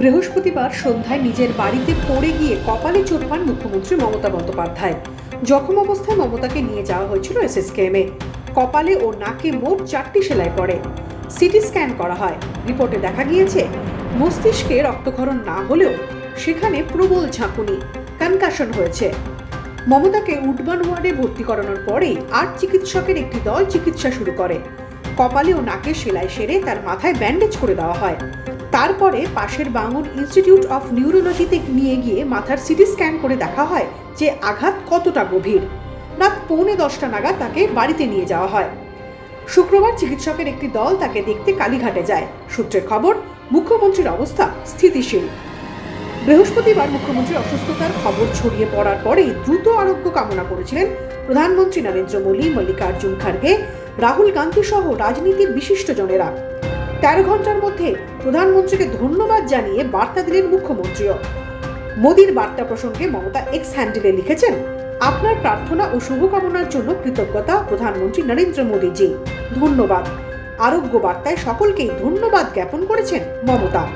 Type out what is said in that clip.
বৃহস্পতিবার সন্ধ্যায় নিজের বাড়িতে পড়ে গিয়ে কপালে চোট পান মুখ্যমন্ত্রী মমতা বন্দ্যোপাধ্যায়। জখম অবস্থায় মমতাকে নিয়ে যাওয়া হয়েছিল এসএসকেএমে কপালে ও নাকে মোট চারটি সেলাই পড়ে। সিটি স্ক্যান করা হয়। রিপোর্টে দেখা গিয়েছে, মস্তিষ্কে রক্তক্ষরণ না হলেও সেখানে প্রবল ঝাঁকুনি, কনকাশন হয়েছে। মমতাকে উডবান ওয়ার্ডে ভর্তি করানোর পরেই আট চিকিৎসকের একটি দল চিকিৎসা শুরু করে। কপালে ও নাকে সেলাই সেরে তার মাথায় ব্যান্ডেজ করে দেওয়া হয়। তারপরে পাশের বাঙুর ইনস্টিটিউট অফ নিউরোলজিতে নিয়ে গিয়ে মাথার সিটি স্ক্যান করে দেখা হয় যে আঘাত কতটা গভীর। রাত পৌনে দশটা নাগাদ তাকে বাড়িতে নিয়ে যাওয়া হয়। শুক্রবার চিকিৎসকের একটি দল তাকে দেখতে কালীঘাটে যায়। সূত্রের খবর, মুখ্যমন্ত্রীর অবস্থা স্থিতিশীল। বৃহস্পতিবার মুখ্যমন্ত্রীর অসুস্থতার খবর ছড়িয়ে পড়ার পরেই দ্রুত আরোগ্য কামনা করেছিলেন প্রধানমন্ত্রী নরেন্দ্র মোদী, মল্লিকার্জুন খার্গে। রাহুল গান্ধী সহ রাজনীতির বিশিষ্টজনেরা তেরো ঘণ্টার মধ্যে প্রধানমন্ত্রীকে ধন্যবাদ জানিয়ে বার্তা দিলেন মুখ্যমন্ত্রীও। মোদীর বার্তা প্রসঙ্গে মমতা এক্স হ্যান্ডেলে লিখেছেন, আপনার প্রার্থনা ও শুভকামনার জন্য কৃতজ্ঞতা প্রধানমন্ত্রী নরেন্দ্র মোদীজি। ধন্যবাদ। আরোগ্য বার্তায় সকলকেই ধন্যবাদ জ্ঞাপন করেছেন মমতা।